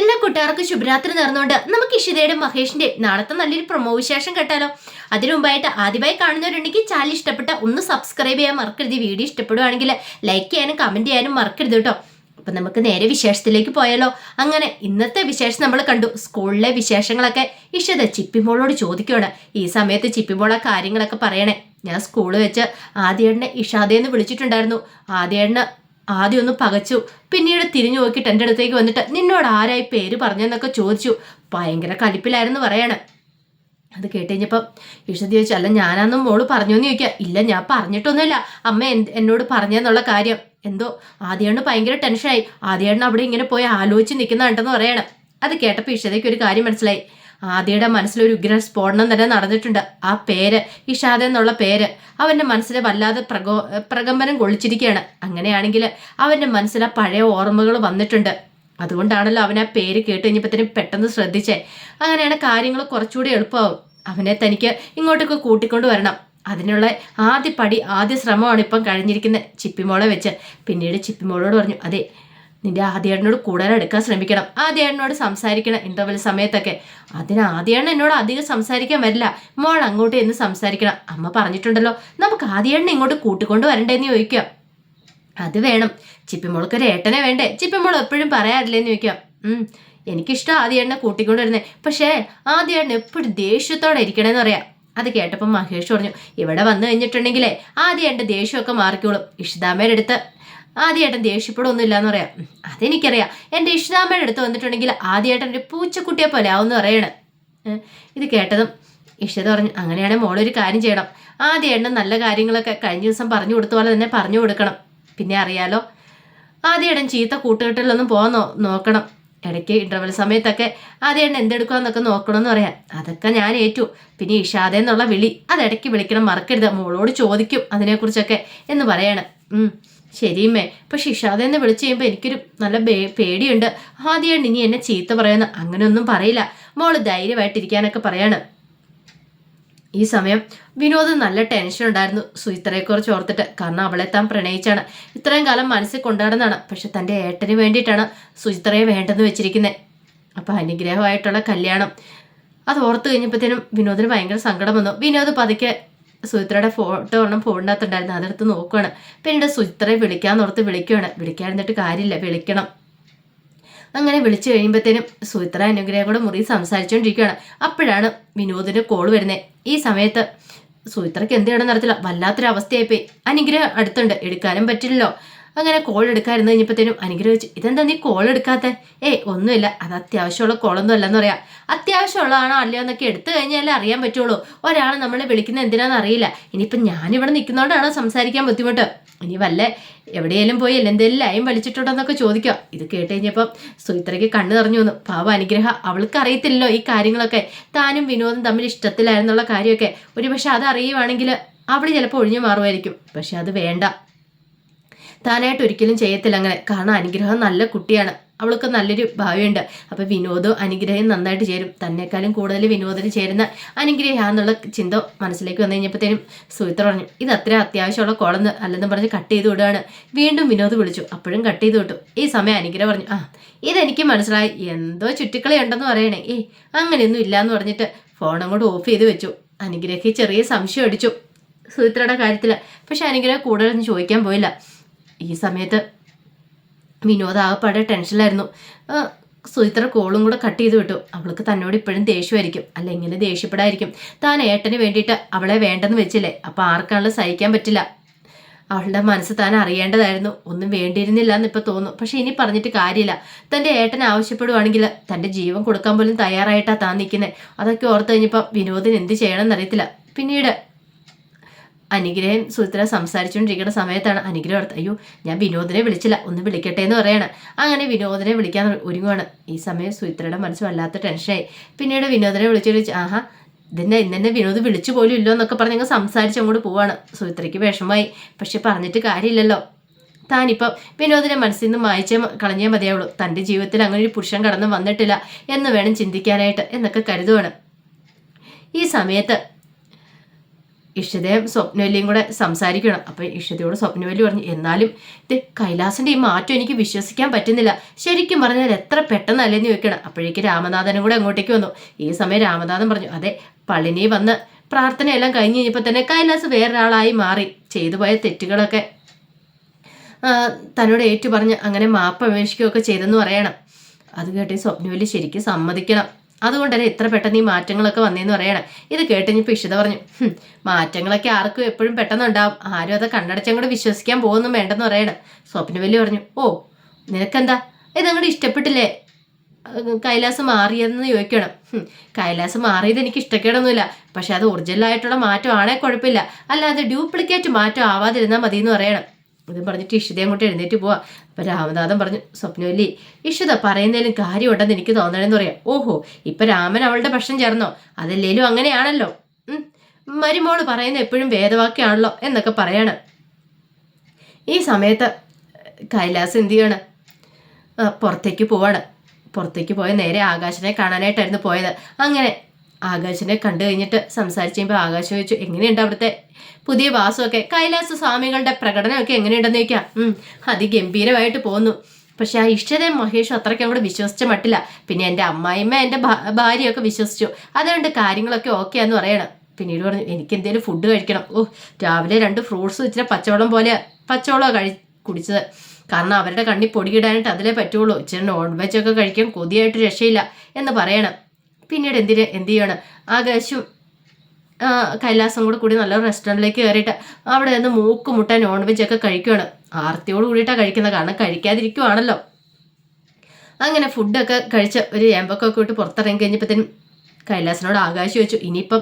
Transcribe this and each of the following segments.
എല്ലാ കൂട്ടുകാർക്കും ശുഭരാത്രി നേർന്നുകൊണ്ട് നമുക്ക് ഇഷിതയുടെ മഹേഷിന്റെ നാളത്തെ നല്ലൊരു പ്രൊമോ വിശേഷം കേട്ടാലോ. അതിനു മുമ്പായിട്ട് ആദ്യമായി കാണുന്നവരുണ്ടെങ്കിൽ ചാനൽ ഇഷ്ടപ്പെട്ട ഒന്ന് സബ്സ്ക്രൈബ് ചെയ്യാൻ മറക്കരുത്. വീഡിയോ ഇഷ്ടപ്പെടുവാണെങ്കിൽ ലൈക്ക് ചെയ്യാനും കമന്റ് ചെയ്യാനും മറക്കരുത് കേട്ടോ. അപ്പൊ നമുക്ക് നേരെ വിശേഷത്തിലേക്ക് പോയാലോ. അങ്ങനെ ഇന്നത്തെ വിശേഷം നമ്മൾ കണ്ടു. സ്കൂളിലെ വിശേഷങ്ങളൊക്കെ ഇഷത ചിപ്പിമോളോട് ചോദിക്കുകയാണ് ഈ സമയത്ത് ചിപ്പിമോള കാര്യങ്ങളൊക്കെ പറയണേ. ഞാൻ സ്കൂളിൽ വെച്ച് ആദ്യേണ്ണെ ഇഷാദയെന്ന് വിളിച്ചിട്ടുണ്ടായിരുന്നു. ആദ്യേണ്ണ ആദ്യം ഒന്ന് പകച്ചു. പിന്നീട് തിരിഞ്ഞു നോക്കിയിട്ട് എന്റെ അടുത്തേക്ക് വന്നിട്ട് നിന്നോട് ആരായി പേര് പറഞ്ഞെന്നൊക്കെ ചോദിച്ചു. ഭയങ്കര കലിപ്പിലായിരുന്നു പറയണം. അത് കേട്ട് കഴിഞ്ഞപ്പം ഇഷതി ചോദിച്ചു അല്ല ഞാനാന്നും മോൾ പറഞ്ഞു എന്ന് ചോദിക്കുക ഇല്ല ഞാൻ പറഞ്ഞിട്ടൊന്നുമില്ല. അമ്മ എന്നോട് പറഞ്ഞെന്നുള്ള കാര്യം. എന്തോ ആദ്യമാണ് ഭയങ്കര ടെൻഷനായി. ആദ്യമാണ് അവിടെ ഇങ്ങനെ പോയി ആലോചിച്ച് നിൽക്കുന്നുണ്ടെന്ന് പറയണം. അത് കേട്ടപ്പോൾ ഇഷതയ്ക്ക് ഒരു കാര്യം മനസ്സിലായി. ആദ്യയുടെ മനസ്സിലൊരു ഉഗ്ര സ്ഫോടനം തന്നെ നടന്നിട്ടുണ്ട്. ആ പേര് ഇഷാദ എന്നുള്ള പേര് അവന്റെ മനസ്സിൽ വല്ലാതെ പ്രകോ പ്രകമ്പനം കൊള്ളിച്ചിരിക്കുകയാണ്. അങ്ങനെയാണെങ്കിൽ അവന്റെ മനസ്സിൽ ആ പഴയ ഓർമ്മകൾ വന്നിട്ടുണ്ട്. അതുകൊണ്ടാണല്ലോ അവൻ ആ പേര് കേട്ട് കഴിഞ്ഞപ്പോഴത്തേനും പെട്ടെന്ന് ശ്രദ്ധിച്ചേ. അങ്ങനെയാണ് കാര്യങ്ങൾ കുറച്ചുകൂടി എളുപ്പമാവും. അവനെ തനിക്ക് ഇങ്ങോട്ടൊക്കെ കൂട്ടിക്കൊണ്ട് വരണം. അതിനുള്ള ആദ്യ പടി ആദ്യ ശ്രമമാണ് ഇപ്പം കഴിഞ്ഞിരിക്കുന്നത് ചിപ്പിമോളെ വെച്ച്. പിന്നീട് ചിപ്പിമോളോട് പറഞ്ഞു അതെ നിന്റെ ആദ്യേട്ടനോട് കൂടുതൽ എടുക്കാൻ ശ്രമിക്കണം. ആദ്യേട്ടനോട് സംസാരിക്കണം ഇന്റർവൽ സമയത്തൊക്കെ. അതിന് ആദ്യേണ്ണ എന്നോട് അധികം സംസാരിക്കാൻ വരില്ല. മോൾ അങ്ങോട്ട് എന്ന് സംസാരിക്കണം. അമ്മ പറഞ്ഞിട്ടുണ്ടല്ലോ നമുക്ക് ആദ്യേണ്ണ ഇങ്ങോട്ട് കൂട്ടിക്കൊണ്ട് വരണ്ടേന്ന് ചോദിക്കാം. അത് വേണം. ചിപ്പിമോൾക്ക് ഒരു ഏട്ടനെ വേണ്ടേ? ചിപ്പിമോൾ എപ്പോഴും പറയാറില്ലേന്ന് ചോദിക്കാം. എനിക്കിഷ്ടം ആദ്യേണ്ണ കൂട്ടിക്കൊണ്ട് വരുന്നേ. പക്ഷേ ആദ്യേണ്ണ എപ്പോഴും ദേഷ്യത്തോടെ ഇരിക്കണേന്ന് പറയാം. അത് കേട്ടപ്പോൾ മഹേഷ് പറഞ്ഞു ഇവിടെ വന്നു കഴിഞ്ഞിട്ടുണ്ടെങ്കിലേ ആദ്യം എന്റെ ദേഷ്യമൊക്കെ മാറിക്കോളും. ഇഷിതാമ്മയുടെ അടുത്ത് ആദ്യമായിട്ടും ദേഷ്യപ്പെടുമൊന്നുമില്ല എന്ന് പറയാം. അതെനിക്കറിയാം. എന്റെ ഇഷിതാമ്മയുടെ അടുത്ത് വന്നിട്ടുണ്ടെങ്കിൽ ആദ്യമായിട്ട് ഒരു പൂച്ചക്കുട്ടിയെ പോലെ ആവുമെന്ന് പറയണം. ഇത് കേട്ടതും ഇഷിത പറഞ്ഞു അങ്ങനെയാണെങ്കിൽ മോളൊരു കാര്യം ചെയ്യണം. ആദ്യം നല്ല കാര്യങ്ങളൊക്കെ കഴിഞ്ഞ ദിവസം പറഞ്ഞു കൊടുത്ത പോലെ തന്നെ പറഞ്ഞു കൊടുക്കണം. പിന്നെ അറിയാലോ ആദ്യം ചീത്ത കൂട്ടുകെട്ടിലൊന്നും പോകാൻ നോക്കണം. ഇടയ്ക്ക് ഇന്റർവെൽ സമയത്തൊക്കെ ആദ്യം എന്തെടുക്കാന്നൊക്കെ നോക്കണമെന്ന് പറയാം. അതൊക്കെ ഞാൻ ഏറ്റു. പിന്നെ ഇഷാദേ എന്നുള്ള വിളി. അതിടയ്ക്ക് വിളിക്കണം മറക്കരുത്. മോളോട് ചോദിക്കും അതിനെക്കുറിച്ചൊക്കെ എന്ന് പറയാണ്. ശരിയമ്മേ പക്ഷെ എന്ന് വിളിച്ചു കഴിയുമ്പോൾ എനിക്കൊരു നല്ല പേടിയുണ്ട്. ആദ്യമാണ് ഇനി എന്നെ ചീത്ത പറയുന്ന അങ്ങനെയൊന്നും പറയില്ല. മോൾ ധൈര്യമായിട്ടിരിക്കാനൊക്കെ പറയാണ്. ഈ സമയം വിനോദ് നല്ല ടെൻഷൻ ഉണ്ടായിരുന്നു. സുചിത്രയെക്കുറിച്ച് ഓർത്തിട്ട് കാരണം അവളെ താൻ പ്രണയിച്ചാണ്. ഇത്രയും കാലം മനസ്സിൽ കൊണ്ടാടുന്നതാണ്. പക്ഷെ തന്റെ ഏട്ടന് വേണ്ടിയിട്ടാണ് സുചിത്രയെ വേണ്ടെന്ന് വെച്ചിരിക്കുന്നത് അപ്പം അനുഗ്രഹമായിട്ടുള്ള കല്യാണം. അത് ഓർത്ത് കഴിഞ്ഞപ്പോഴത്തേനും വിനോദിന് ഭയങ്കര സങ്കടം വന്നു. വിനോദ് പതുക്കെ സുചിത്രയുടെ ഫോട്ടോ ഒന്നും ഫോണിനകത്തുണ്ടായിരുന്നു അതെടുത്ത് നോക്കുകയാണ് പിന്നീട് സുചിത്രയെ വിളിക്കാൻ ഓർത്ത് വിളിക്കുകയാണ് വിളിക്കാതിരുന്നിട്ട് കാര്യമില്ല. വിളിക്കണം. അങ്ങനെ വിളിച്ചു കഴിയുമ്പോഴത്തേനും സുചിത്ര അനുഗ്രഹം കൂടെ മുറി സംസാരിച്ചുകൊണ്ടിരിക്കുകയാണ് അപ്പോഴാണ് വിനോദിന് കോൾ വരുന്നത് ഈ സമയത്ത് സുചിത്രയ്ക്ക് എന്ത് ചെയ്യണമെന്ന് അറിയത്തില്ല. വല്ലാത്തൊരു അവസ്ഥയായിപ്പോയി അനുഗ്രഹം അടുത്തുണ്ട്. എടുക്കാനും പറ്റില്ലല്ലോ. അങ്ങനെ കോൾ എടുക്കാതിരുന്ന് കഴിഞ്ഞപ്പോഴത്തേനും അനുഗ്രഹിച്ചു ഇതെന്താ നീ കോൾ എടുക്കാത്ത? ഏയ് ഒന്നുമില്ല. അത് അത്യാവശ്യമുള്ള കോളൊന്നും അല്ലെന്ന് പറയാം. അത്യാവശ്യമുള്ളതാണോ അല്ലയോ എന്നൊക്കെ എടുത്തു കഴിഞ്ഞാലേ അറിയാൻ പറ്റുള്ളൂ. ഒരാൾ നമ്മളെ വിളിക്കുന്നത് എന്തിനാണെന്ന് അറിയില്ല. ഇനിയിപ്പം ഞാനിവിടെ നിൽക്കുന്നതുകൊണ്ടാണോ സംസാരിക്കാൻ ബുദ്ധിമുട്ട്? ഇനി വല്ല എവിടെയെങ്കിലും പോയി അല്ല എന്തെങ്കിലും ലൈം വലിച്ചിട്ടുണ്ടോ എന്നൊക്കെ ചോദിക്കാം ഇത് കേട്ട് കഴിഞ്ഞപ്പം സുമിത്രയ്ക്ക് കണ്ണു നിറഞ്ഞു വന്നു. പാവ അനുഗ്രഹ അവൾക്ക് അറിയത്തില്ലല്ലോ ഈ കാര്യങ്ങളൊക്കെ. താനും വിനോദം തമ്മിൽ ഇഷ്ടത്തിലായിരുന്നുള്ള കാര്യമൊക്കെ. ഒരുപക്ഷെ അത് അറിയുവാണെങ്കിൽ അവൾ ചിലപ്പോൾ ഒഴിഞ്ഞു മാറുമായിരിക്കും. പക്ഷെ അത് വേണ്ട. താനായിട്ട് ഒരിക്കലും ചെയ്യത്തില്ല. അങ്ങനെ കാരണം അനുഗ്രഹം നല്ല കുട്ടിയാണ്. അവൾക്ക് നല്ലൊരു ഭാവിയുണ്ട്. അപ്പോൾ വിനോദവും അനുഗ്രഹം നന്നായിട്ട് ചേരും. തന്നെക്കാളും കൂടുതൽ വിനോദത്തിന് ചേരുന്ന അനുഗ്രഹാന്നുള്ള ചിന്ത മനസ്സിലേക്ക് വന്നു കഴിഞ്ഞപ്പോഴത്തേനും സുഹിത്ര പറഞ്ഞു ഇത് അത്ര അത്യാവശ്യമുള്ള കോളെന്ന് അല്ലെന്ന് പറഞ്ഞ് കട്ട് ചെയ്ത് വിടുകയാണ്. വീണ്ടും വിനോദ് വിളിച്ചു. അപ്പോഴും കട്ട് ചെയ്ത് വിട്ടു. ഈ സമയം അനുഗ്രഹം പറഞ്ഞു ആ ഇതെനിക്ക് മനസ്സിലായി. എന്തോ ചുറ്റിക്കളി ഉണ്ടെന്ന് പറയണേ. ഏ അങ്ങനെയൊന്നും ഇല്ല എന്ന് പറഞ്ഞിട്ട് ഫോൺ അങ്ങോട്ട് ഓഫ് ചെയ്ത് വെച്ചു. അനുഗ്രഹയ്ക്ക് ചെറിയ സംശയം അടിച്ചു. സുഹിത്രയുടെ കാര്യത്തിൽ പക്ഷെ അനുഗ്രഹം കൂടുതലൊന്നും ചോദിക്കാൻ പോയില്ല. ഈ സമയത്ത് വിനോദ് ആകെപ്പാടെ ടെൻഷനിലായിരുന്നു. സുചിത്ര കോളും കൂടെ കട്ട് ചെയ്ത് വിട്ടു. അവൾക്ക് തന്നോട് ഇപ്പോഴും ദേഷ്യമായിരിക്കും. അല്ല ഇങ്ങനെ ദേഷ്യപ്പെടായിരിക്കും. താൻ ഏട്ടന് വേണ്ടിയിട്ട് അവളെ വേണ്ടെന്ന് വെച്ചില്ലേ? അപ്പോൾ ആർക്കാണല്ലോ സഹിക്കാൻ പറ്റില്ല. അവളുടെ മനസ്സ് താൻ അറിയേണ്ടതായിരുന്നു. ഒന്നും വേണ്ടിയിരുന്നില്ല എന്ന് ഇപ്പോൾ തോന്നുന്നു. പക്ഷെ ഇനി പറഞ്ഞിട്ട് കാര്യമില്ല. തന്റെ ഏട്ടൻ ആവശ്യപ്പെടുവാണെങ്കിൽ തന്റെ ജീവൻ കൊടുക്കാൻ പോലും തയ്യാറായിട്ടാണ് താൻ നിൽക്കുന്നത് അതൊക്കെ ഓർത്ത് കഴിഞ്ഞപ്പോൾ വിനോദിന് എന്ത് ചെയ്യണമെന്നറിയത്തില്ല. പിന്നീട് അനുഗ്രഹൻ സുഹൃത്തിനെ സംസാരിച്ചുകൊണ്ടിരിക്കുന്ന സമയത്താണ് അനുഗ്രഹം അടുത്ത് അയ്യോ ഞാൻ വിനോദിനെ വിളിച്ചില്ല ഒന്ന് വിളിക്കട്ടെ എന്ന് പറയണം. അങ്ങനെ വിനോദിനെ വിളിക്കാൻ ഒരുങ്ങുവാണ്. ഈ സമയം സുഹൃത്തിയുടെ മനസ്സ് വല്ലാത്ത ടെൻഷനായി പിന്നീട് വിനോദിനെ വിളിച്ചു വിളിച്ച് ആഹാ ഇതിന്റെ ഇന്നെ വിനോദ് വിളിച്ചു പോലും ഇല്ലോ എന്നൊക്കെ പറഞ്ഞ് ഞങ്ങൾ സംസാരിച്ച് അങ്ങോട്ട് പോവാണ്. സുഹൃത്തിക്ക് വിഷമമായി. പക്ഷെ പറഞ്ഞിട്ട് കാര്യമില്ലല്ലോ. താനിപ്പം വിനോദിനെ മനസ്സിൽ നിന്ന് മായച്ചേ കളഞ്ഞേ മതിയാവുള്ളൂ. തന്റെ ജീവിതത്തിൽ അങ്ങനെ ഒരു പുരുഷൻ കടന്നു വന്നിട്ടില്ല എന്ന് വേണം ചിന്തിക്കാനായിട്ട് എന്നൊക്കെ കരുതുവാണ്. ഈ സമയത്ത് ഇഷിതയും സ്വപ്നവല്ലിയും കൂടെ സംസാരിക്കണം. അപ്പം ഇഷ്ടതയോട് സ്വപ്നവല്ലി പറഞ്ഞു എന്നാലും ഇത് കൈലാസിന്റെ ഈ മാറ്റം എനിക്ക് വിശ്വസിക്കാൻ പറ്റുന്നില്ല. ശരിക്കും പറഞ്ഞാൽ എത്ര പെട്ടെന്നല്ലേന്ന് ചോദിക്കണം. അപ്പോഴേക്ക് രാമനാഥനും കൂടെ അങ്ങോട്ടേക്ക് വന്നു. ഈ സമയം രാമനാഥൻ പറഞ്ഞു അതെ പളിനി വന്ന് പ്രാർത്ഥനയെല്ലാം കഴിഞ്ഞ് കഴിഞ്ഞപ്പോൾ തന്നെ കൈലാസ് വേറൊരാളായി മാറി. ചെയ്തു പോയ തെറ്റുകളൊക്കെ തന്നോട് ഏറ്റു പറഞ്ഞ് അങ്ങനെ മാപ്പ് അപേക്ഷിക്കുകയൊക്കെ ചെയ്തെന്ന് പറയണം. അത് കേട്ട് സ്വപ്നവല്ലി ശരിക്കും സമ്മതിക്കണം. അതുകൊണ്ടല്ലേ ഇത്ര പെട്ടെന്ന് ഈ മാറ്റങ്ങളൊക്കെ വന്നേന്ന് പറയണം? ഇത് കേട്ട് ഇനിയിപ്പോൾ ഇഷിത പറഞ്ഞു. മാറ്റങ്ങളൊക്കെ ആർക്കും എപ്പോഴും പെട്ടെന്നുണ്ടാവും. ആരും അത് കണ്ണടച്ചങ്ങോട്ട് വിശ്വസിക്കാൻ പോകുന്നും വേണ്ടെന്ന് പറയണം. സ്വപ്നവല്ലി പറഞ്ഞു ഓ നിനക്കെന്താ? ഇത് അങ്ങോട്ട് ഇഷ്ടപ്പെട്ടില്ലേ? കൈലാസം മാറിയതെന്ന് ചോദിക്കണം. കൈലാസം മാറിയത് എനിക്ക് ഇഷ്ടക്കേടൊന്നുമില്ല. പക്ഷെ അത് ഒറിജിനലായിട്ടുള്ള മാറ്റമാണേ കുഴപ്പമില്ല. അല്ലാതെ ഡ്യൂപ്ലിക്കേറ്റ് മാറ്റം ആവാതിരുന്നാൽ മതി എന്ന് പറയണം. ഇതും പറഞ്ഞിട്ട് ഇഷിതയും അങ്ങോട്ട് എഴുന്നേറ്റ് പോവാ. അപ്പം രാമനാഥൻ പറഞ്ഞു സ്വപ്നവല്ലി ഇഷിത പറയുന്നതിലും കാര്യമുണ്ടെന്ന് എനിക്ക് തോന്നണമെന്ന് പറയാം. ഓഹോ ഇപ്പം രാമൻ അവളുടെ പക്ഷം ചേർന്നോ? അതല്ലേലും അങ്ങനെയാണല്ലോ. മരുമോൾ പറയുന്ന എപ്പോഴും വേദവാക്യാണല്ലോ എന്നൊക്കെ പറയാണ്. ഈ സമയത്ത് കൈലാസ് എന്ത് ചെയ്യാണ്? പുറത്തേക്ക് പോവാണ്. പുറത്തേക്ക് പോയ നേരെ ആകാശനെ കാണാനായിട്ടായിരുന്നു പോയത്. അങ്ങനെ ആകാശനെ കണ്ടു കഴിഞ്ഞിട്ട് സംസാരിച്ച് കഴിയുമ്പോൾ ആകാശം ചോദിച്ചു എങ്ങനെയുണ്ട് അവിടുത്തെ പുതിയ വാസമൊക്കെ കൈലാസ സ്വാമികളുടെ പ്രകടനമൊക്കെ എങ്ങനെയുണ്ടെന്ന് ചോദിക്കാം അതിഗംഭീരമായിട്ട് പോകുന്നു പക്ഷെ ആ ഇഷ്ടതയും മഹേഷ് അത്രയ്ക്ക് അങ്ങോട്ട് വിശ്വസിച്ച മട്ടില്ല. പിന്നെ എന്റെ അമ്മായിമ്മ എന്റെ ഭാര്യയൊക്കെ വിശ്വസിച്ചു. അതുകൊണ്ട് കാര്യങ്ങളൊക്കെ ഓക്കെ എന്ന് പറയണം. പിന്നീട് പറഞ്ഞു എനിക്ക് എന്തെങ്കിലും ഫുഡ് കഴിക്കണം. ഓ രാവിലെ രണ്ട് ഫ്രൂട്ട്സ് വെച്ചിട്ട് പച്ചവെള്ളം പോലെ പച്ചവെള്ളമാണ് കഴി കുടിച്ചത്. കാരണം അവരുടെ കണ്ണി പൊടിയിടാനായിട്ട് അതിലേ പറ്റുള്ളൂ. ഇച്ചിരി നോൺ വെജ് ഒക്കെ കഴിക്കാൻ കൊതിയായിട്ട് രക്ഷയില്ല എന്ന് പറയണം. പിന്നീട് എന്തിന് എന്ത് ചെയ്യണം? ആകാശവും കൈലാസം കൂടെ കൂടി നല്ലൊരു റെസ്റ്റോറന്റിലേക്ക് കയറിയിട്ട് അവിടെ നിന്ന് മൂക്ക് മുട്ട നോൺ വെജ് ഒക്കെ കഴിക്കുകയാണ് ആർത്തിയോട് കൂടിയിട്ടാണ് കഴിക്കുന്നത്. കാരണം കഴിക്കാതിരിക്കുവാണല്ലോ. അങ്ങനെ ഫുഡൊക്കെ കഴിച്ച് ഒരു ഏമ്പൊക്കെ ഇട്ട് പുറത്തിറങ്ങി കഴിഞ്ഞപ്പോഴത്തേനും കൈലാസനോട് ആകാശം ചോദിച്ചു ഇനിയിപ്പം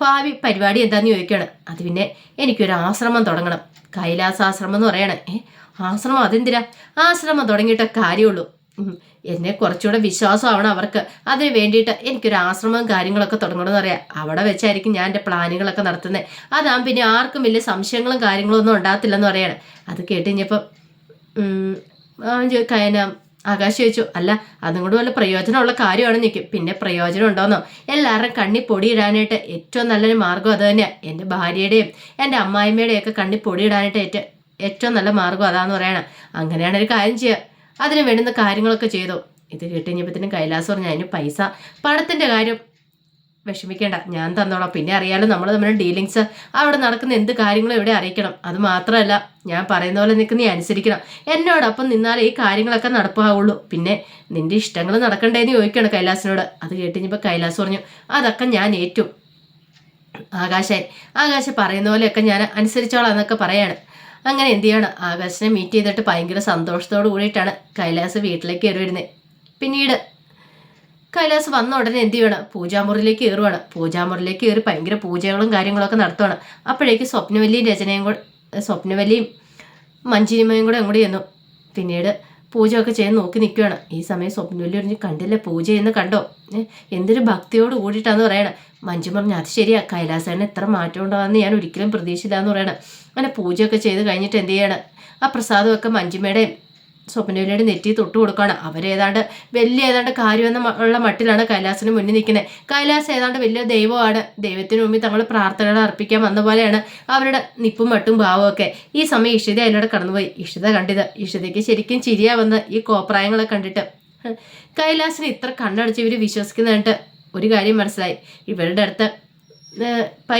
ഭാവി പരിപാടി എന്താന്ന് ചോദിക്കുകയാണ്. അത് പിന്നെ എനിക്കൊരു ആശ്രമം തുടങ്ങണം. കൈലാസാശ്രമം എന്ന് പറയണേ. ഏ ആശ്രമം അതെന്തിനാ? ആശ്രമം തുടങ്ങിയിട്ട കാര്യമുള്ളൂ. എന്നെ കുറച്ചുകൂടെ വിശ്വാസമാവണം അവർക്ക്. അതിന് വേണ്ടിയിട്ട് എനിക്കൊരു ആശ്രമവും കാര്യങ്ങളൊക്കെ തുടങ്ങണമെന്ന് അറിയാം അവിടെ വെച്ചായിരിക്കും ഞാൻ എന്റെ പ്ലാനുകളൊക്കെ നടത്തുന്നത് അതാകും പിന്നെ ആർക്കും വലിയ സംശയങ്ങളും കാര്യങ്ങളും ഒന്നും ഉണ്ടാകത്തില്ലെന്ന് പറയാണ്. അത് കേട്ട് കഴിഞ്ഞപ്പം കയന ആകാശ് ചോദിച്ചു അല്ല അതും കൂടെ വല്ല പ്രയോജനമുള്ള കാര്യമാണ്? നിൽക്കും പിന്നെ പ്രയോജനം ഉണ്ടോന്നോ? എല്ലാവരും കണ്ണി പൊടിയിടാനായിട്ട് ഏറ്റവും നല്ലൊരു മാർഗം അത് തന്നെയാണ് എന്റെ ഭാര്യയുടെയും എന്റെ അമ്മായിമ്മയുടെയും ഒക്കെ കണ്ണി പൊടിയിടാനായിട്ട് ഏറ്റവും ഏറ്റവും നല്ല മാർഗം അതാന്ന് പറയണം. അങ്ങനെയാണ് ഒരു കാര്യം ചെയ്യുക അതിന് വേണ്ടുന്ന കാര്യങ്ങളൊക്കെ ചെയ്തു. ഇത് കിട്ടിയപ്പോഴത്തേനും കൈലാസ് പറഞ്ഞു അതിന് പൈസ. പണത്തിന്റെ കാര്യം വിഷമിക്കേണ്ട. ഞാൻ തന്നോളാം. പിന്നെ അറിയാലോ നമ്മൾ നമ്മുടെ ഡീലിങ്സ് അവിടെ നടക്കുന്ന എന്ത് കാര്യങ്ങളും ഇവിടെ അറിയിക്കണം. അത് മാത്രമല്ല ഞാൻ പറയുന്ന പോലെ നിൽക്കുന്ന നീ അനുസരിക്കണം. എന്നോടൊപ്പം നിന്നാലേ ഈ കാര്യങ്ങളൊക്കെ നടപ്പാവുള്ളൂ. പിന്നെ നിന്റെ ഇഷ്ടങ്ങൾ നടക്കണ്ടേന്ന് ചോദിക്കണം കൈലാസിനോട്. അത് കേട്ടിഞ്ഞപ്പോൾ കൈലാസ് പറഞ്ഞു അതൊക്കെ ഞാൻ ഏറ്റു. ആകാശായി ആകാശ പറയുന്ന പോലെയൊക്കെ ഞാൻ അനുസരിച്ചോളാം എന്നൊക്കെ പറയാണ്. അങ്ങനെ എന്ത് ചെയ്യണം? ആകാശിനെ മീറ്റ് ചെയ്തിട്ട് ഭയങ്കര സന്തോഷത്തോട് കൂടിയിട്ടാണ് കൈലാസ് വീട്ടിലേക്ക് കയറി വരുന്നത് പിന്നീട് കൈലാസ് വന്ന ഉടനെ എന്ത് ചെയ്യണം? പൂജാമുറിയിലേക്ക് കയറുവാണ്. പൂജാമുറിയിലേക്ക് കയറി ഭയങ്കര പൂജകളും കാര്യങ്ങളൊക്കെ നടത്തുവാണ്. അപ്പോഴേക്ക് സ്വപ്നവല്ലിയും രചനയും കൂടെ സ്വപ്നവല്ലിയും മഞ്ചിനിമയും കൂടെ അങ്ങോട്ട് ചെന്നു. പിന്നീട് പൂജയൊക്കെ ചെയ്ത് നോക്കി നിൽക്കുകയാണ് ഈ സമയം സ്വപ്നവല്ലി കണ്ടില്ലേ പൂജ ചെയ്യുന്ന കണ്ടോ എന്തൊരു ഭക്തിയോട് കൂടിയിട്ടാന്ന് പറയണം. മഞ്ജു പറഞ്ഞു അത് ശരിയാ. കൈലാസേന എത്ര മാറ്റം ഉണ്ടാകുമെന്ന് ഞാൻ ഒരിക്കലും പ്രതീക്ഷിച്ചില്ല എന്ന് പറയണം. അങ്ങനെ പൂജയൊക്കെ ചെയ്ത് കഴിഞ്ഞിട്ട് എന്ത് ചെയ്യണം? ആ പ്രസാദമൊക്കെ മഞ്ജുമയുടെയും സ്വപ്നയിലൂടെ നെറ്റി തൊട്ട് കൊടുക്കുകയാണ് അവരേതാണ്ട് വലിയ ഏതാണ്ട് കാര്യമെന്ന ഉള്ള മട്ടിലാണ് കൈലാസിന് മുന്നിൽ നിൽക്കുന്നത് കൈലാസ് ഏതാണ്ട് വലിയ ദൈവമാണ്. ദൈവത്തിന് മുമ്പിൽ തങ്ങൾ പ്രാർത്ഥനകൾ അർപ്പിക്കാൻ വന്ന പോലെയാണ് അവരുടെ നിപ്പും മട്ടും ഭാവമൊക്കെ ഈ സമയം ഇഷിത അതിലൂടെ കടന്നുപോയി. ഇഷിത കണ്ടിത്. ഇഷിതയ്ക്ക് ശരിക്കും ചിരിയാ വന്ന് ഈ കോപ്രായങ്ങളെ കണ്ടിട്ട്. കൈലാസിന് ഇത്ര കണ്ണടച്ച് ഇവർ വിശ്വസിക്കുന്നതായിട്ട് ഒരു കാര്യം മനസ്സിലായി. ഇവരുടെ അടുത്ത്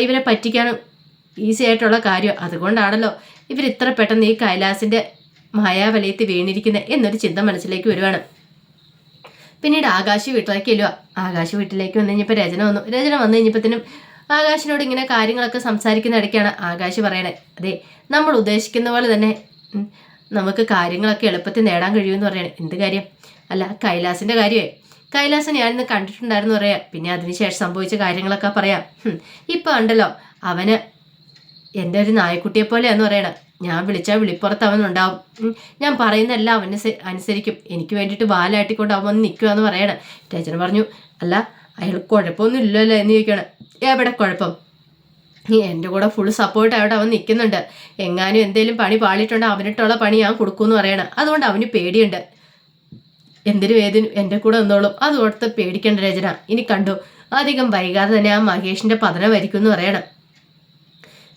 ഇവരെ പറ്റിക്കാനും ഈസി ആയിട്ടുള്ള കാര്യം. അതുകൊണ്ടാണല്ലോ ഇവർ ഇത്ര പെട്ടെന്ന് ഈ കൈലാസിന്റെ മായാവലയത്തിൽ വീണിരിക്കുന്നത് എന്നൊരു ചിന്ത മനസ്സിലേക്ക് വരുവാണ്. പിന്നീട് ആകാശ് വീട്ടിലേക്ക് ഇല്ല. ആകാശ് വീട്ടിലേക്ക് വന്നു കഴിഞ്ഞപ്പോൾ രചന വന്നു. രചന വന്നു കഴിഞ്ഞപ്പോഴത്തേനും ആകാശിനോട് ഇങ്ങനെ കാര്യങ്ങളൊക്കെ സംസാരിക്കുന്ന ഇടയ്ക്കാണ് ആകാശ് പറയണേ അതെ നമ്മൾ ഉദ്ദേശിക്കുന്ന പോലെ തന്നെ നമുക്ക് കാര്യങ്ങളൊക്കെ എളുപ്പത്തിൽ നേടാൻ കഴിയുമെന്ന് പറയണേ. എന്ത് കാര്യം? അല്ല കൈലാസിന്റെ കാര്യമേ. കൈലാസം ഞാനിന്ന് കണ്ടിട്ടുണ്ടായിരുന്നു പറയാം. പിന്നെ അതിനുശേഷം സംഭവിച്ച കാര്യങ്ങളൊക്കെ പറയാം. ഇപ്പൊ ഉണ്ടല്ലോ. അവന് എന്റെ ഒരു നായ്ക്കുട്ടിയെ പോലെയാന്ന് പറയണേ. ഞാൻ വിളിച്ചാൽ വിളിപ്പുറത്ത് അവനുണ്ടാവും ഞാൻ പറയുന്നതെല്ലാം അവന് അനുസരിക്കും. എനിക്ക് വേണ്ടിയിട്ട് ബാലാട്ടിക്കൊണ്ട് അവൻ വന്ന് നിൽക്കുക എന്ന് പറയണം. ടീച്ചർ പറഞ്ഞു അല്ല അയാൾ കുഴപ്പമൊന്നും ഇല്ലല്ലോ എന്ന് ചോദിക്കണം. എവിടെ കുഴപ്പം? എന്റെ കൂടെ ഫുൾ സപ്പോർട്ട് അവിടെ അവൻ നിൽക്കുന്നുണ്ട് എങ്ങാനും എന്തെങ്കിലും പണി പാളിയിട്ടുണ്ടോ അവനിട്ടുള്ള പണി ഞാൻ കൊടുക്കുമെന്ന് പറയണം. അതുകൊണ്ട് അവന് പേടിയുണ്ട്. എന്തിനു ഏതിനും എന്റെ കൂടെ നിന്നോളും. അതോടത്ത് പേടിക്കേണ്ട രചന. ഇനി കണ്ടു അധികം വൈകാതെ തന്നെ ആ മഹേഷിന്റെ പതനം വരിക്കും എന്ന് പറയണം.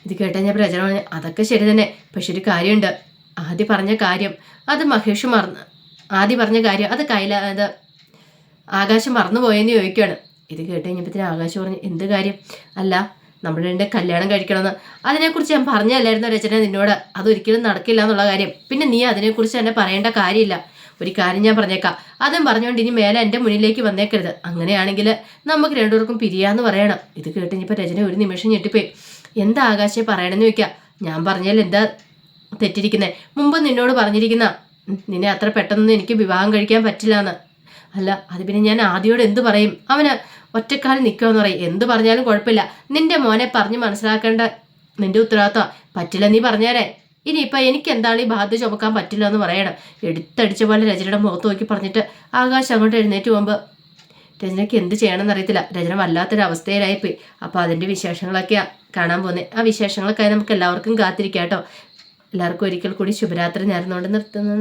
ഇത് കേട്ടാൽ ഞാൻ പ്രചരണം പറഞ്ഞു അതൊക്കെ ശരി തന്നെ പക്ഷെ ഒരു കാര്യമുണ്ട്. ആദ്യം പറഞ്ഞ കാര്യം അത് മഹേഷ് മറന്ന് ആദ്യം പറഞ്ഞ കാര്യം അത് കയ്യില അത് ആകാശം മറന്നുപോയെന്ന് ചോദിക്കുകയാണ് ഇത് കേട്ട് കഴിഞ്ഞപ്പോഴത്തേന് ആകാശം പറഞ്ഞു എന്ത് കാര്യം? അല്ല നമ്മുടെ രണ്ട് കല്യാണം കഴിക്കണമെന്ന്. അതിനെക്കുറിച്ച് ഞാൻ പറഞ്ഞല്ലായിരുന്നു രചന നിന്നോട്. അതൊരിക്കലും നടക്കില്ല എന്നുള്ള കാര്യം. പിന്നെ നീ അതിനെക്കുറിച്ച് തന്നെ പറയേണ്ട കാര്യമില്ല. ഒരു കാര്യം ഞാൻ പറഞ്ഞേക്കാം. അതും പറഞ്ഞുകൊണ്ട് ഇനി മേലെ എന്റെ മുന്നിലേക്ക് വന്നേക്കരുത്. അങ്ങനെയാണെങ്കിൽ നമുക്ക് രണ്ടുപേർക്കും പിരിയാന്ന് പറയണം. ഇത് കേട്ട് കഴിഞ്ഞപ്പോൾ രചന ഒരു നിമിഷം ഞെട്ടിപ്പോയി. എന്താ ആകാശെ പറയണമെന്ന് ചോദിക്കാം. ഞാൻ പറഞ്ഞാൽ എന്താ തെറ്റിരിക്കുന്നത് മുമ്പ് നിന്നോട് പറഞ്ഞിരിക്കുന്ന നിന്നെ അത്ര പെട്ടെന്നൊന്നും എനിക്ക് വിവാഹം കഴിക്കാൻ പറ്റില്ല എന്ന് അല്ല അത് പിന്നെ ഞാൻ ആദ്യയോട് എന്ത് പറയും? അവന് ഒറ്റക്കാലം നിൽക്കുമെന്ന് പറയും. എന്ത് പറഞ്ഞാലും കുഴപ്പമില്ല. നിന്റെ മോനെ പറഞ്ഞ് മനസ്സിലാക്കേണ്ട നിന്റെ ഉത്തരവാദിത്വം. പറ്റില്ല നീ പറഞ്ഞേരെ. ഇനിയിപ്പോൾ എനിക്ക് എന്താണ് ഈ ബാധ്യത ചുമക്കാൻ പറ്റില്ല എന്ന് പറയണം. എടുത്തടിച്ച പോലെ രചനയുടെ മുഖത്ത് നോക്കി പറഞ്ഞിട്ട് ആകാശം അങ്ങോട്ട് എഴുന്നേറ്റ് പോകുമ്പോൾ രചനയ്ക്ക് എന്ത് ചെയ്യണമെന്ന് അറിയത്തില്ല രചന വല്ലാത്തൊരു അവസ്ഥയിലായിപ്പോയി അപ്പോൾ അതിന്റെ വിശേഷങ്ങളൊക്കെയാണ് കാണാൻ പോകുന്നത് ആ വിശേഷങ്ങളൊക്കെ നമുക്ക് എല്ലാവർക്കും കാത്തിരിക്കാം കേട്ടോ എല്ലാവർക്കും ഒരിക്കൽ കൂടി ശുഭരാത്രി നേർന്നുകൊണ്ട് നിർത്തുന്നു.